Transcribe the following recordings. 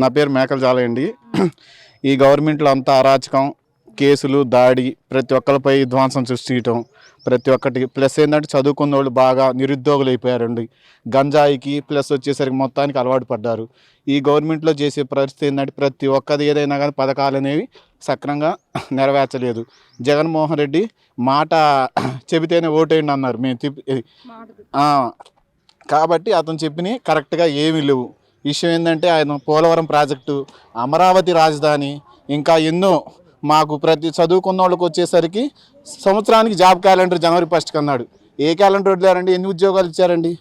నా పేరు మేకల జాలయండి ఈ గవర్నమెంట్లో అంతా అరాచకం కేసులు దాడి ప్రతి ఒక్కరిపై ధ్వంసం సృష్టించడం ప్రతి ఒక్కటి. ప్లస్ ఏంటంటే చదువుకున్న వాళ్ళు బాగా నిరుద్యోగులు అయిపోయారండి. గంజాయికి ప్లస్ వచ్చేసరికి మొత్తానికి అలవాటు పడ్డారు. ఈ గవర్నమెంట్లో చేసే పరిస్థితి ఏంటంటే ప్రతి ఒక్కది ఏదైనా కానీ పథకాలు అనేవి సక్రంగా నెరవేర్చలేదు. జగన్మోహన్ రెడ్డి మాట చెబితేనే ఓటేయండి అన్నారు. మేము కాబట్టి అతను చెప్పిన కరెక్ట్గా ఏమీ లేవు. విషయం ఏంటంటే ఆయన పోలవరం ప్రాజెక్టు అమరావతి రాజధాని ఇంకా ఎన్నో మాకు ప్రతి చదువుకున్న వాళ్ళకి వచ్చేసరికి సంవత్సరానికి జాబ్ క్యాలెండర్ జనవరి ఫస్ట్కి అన్నాడు. ఏ క్యాలెండర్ వదిలేరండి? ఎన్ని ఉద్యోగాలు ఇచ్చారండి?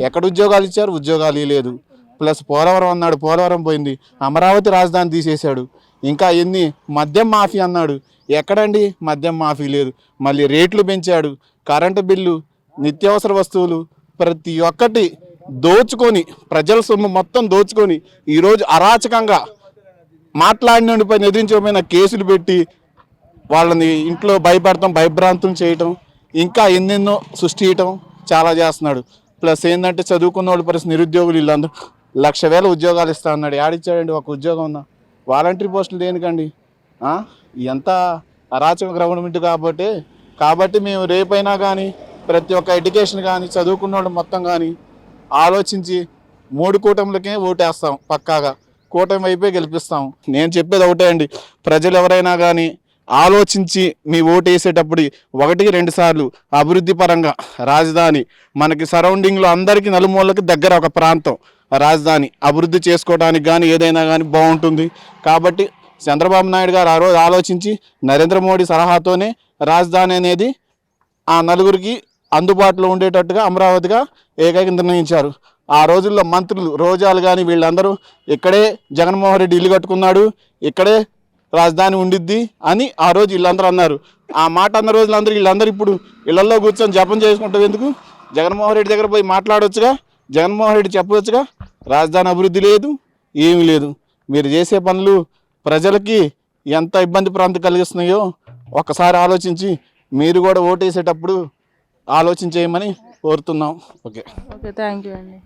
ఎక్కడ ఉద్యోగాలు ఇచ్చారు? ఉద్యోగాలు లేదు ప్లస్ పోలవరం అన్నాడు పోలవరం పోయింది. అమరావతి రాజధాని తీసేశాడు. ఇంకా ఎన్ని? మద్యం మాఫీ అన్నాడు. ఎక్కడండి? మద్యం మాఫీ లేదు. మళ్ళీ రేట్లు పెంచాడు. కరెంటు బిల్లు నిత్యావసర వస్తువులు ప్రతి ఒక్కటి దోచుకొని ప్రజల సొమ్ము మొత్తం దోచుకొని ఈరోజు అరాచకంగా మాట్లాడినపై పైన కేసులు పెట్టి వాళ్ళని ఇంట్లో భయపెడతాం భయభ్రాంతం చేయటం ఇంకా ఎన్నెన్నో సృష్టించటం చాలా చేస్తున్నాడు. ప్లస్ ఏంటంటే చదువుకున్న వాళ్ళ పరిస్థితి నిరుద్యోగులు వీళ్ళందరూ లక్ష వేల ఉద్యోగాలు ఇస్తా అన్నాడు. ఆడిచ్చాడండి ఒక ఉద్యోగం ఉందా? వాలంటరీ పోస్టులు దేనికండి? ఎంత అరాచక గవర్నమెంట్ కాబట్టి కాబట్టి మేము రేపైనా కానీ ప్రతి ఒక్క ఎడ్యుకేషన్ కానీ చదువుకున్న వాళ్ళు మొత్తం కానీ ఆలోచించి మూడు కూటములకే ఓటేస్తాం పక్కాగా. కూటమి వైపే గెలిపిస్తాం. నేను చెప్పేది ఒకటే అండి. ప్రజలు ఎవరైనా కానీ ఆలోచించి మీ ఓటు వేసేటప్పుడు ఒకటికి రెండు సార్లు అభివృద్ధి పరంగా రాజధాని మనకి సరౌండింగ్లో అందరికీ నలుమూలకి దగ్గర ఒక ప్రాంతం. రాజధాని అభివృద్ధి చేసుకోవడానికి కానీ ఏదైనా కానీ బాగుంటుంది. కాబట్టి చంద్రబాబు నాయుడు గారు ఆ రోజు ఆలోచించి నరేంద్ర మోడీ సలహాతోనే రాజధాని అనేది ఆ నలుగురికి అందుబాటులో ఉండేటట్టుగా అమరావతిగా ఏకైక నిర్ణయించారు. ఆ రోజుల్లో మంత్రులు రోజాలు కానీ వీళ్ళందరూ ఇక్కడే జగన్మోహన్ రెడ్డి ఇల్లు కట్టుకున్నాడు ఇక్కడే రాజధాని ఉండిద్ది అని ఆ రోజు వీళ్ళందరూ అన్నారు. ఆ మాట అన్న రోజులందరూ వీళ్ళందరూ ఇప్పుడు ఇళ్ళలో కూర్చొని జపం చేసుకుంటాం ఎందుకు? జగన్మోహన్ రెడ్డి దగ్గర పోయి మాట్లాడవచ్చుగా జగన్మోహన్ రెడ్డి చెప్పవచ్చుగా రాజధాని అభివృద్ధి లేదు ఏమీ లేదు. మీరు చేసే పనులు ప్రజలకి ఎంత ఇబ్బంది ప్రాంతం కలిగిస్తున్నాయో ఒకసారి ఆలోచించి మీరు కూడా ఓటేసేటప్పుడు ఆలోచించేయమని కోరుతున్నాం. ఓకే. ఓకే థ్యాంక్ యూ అండి.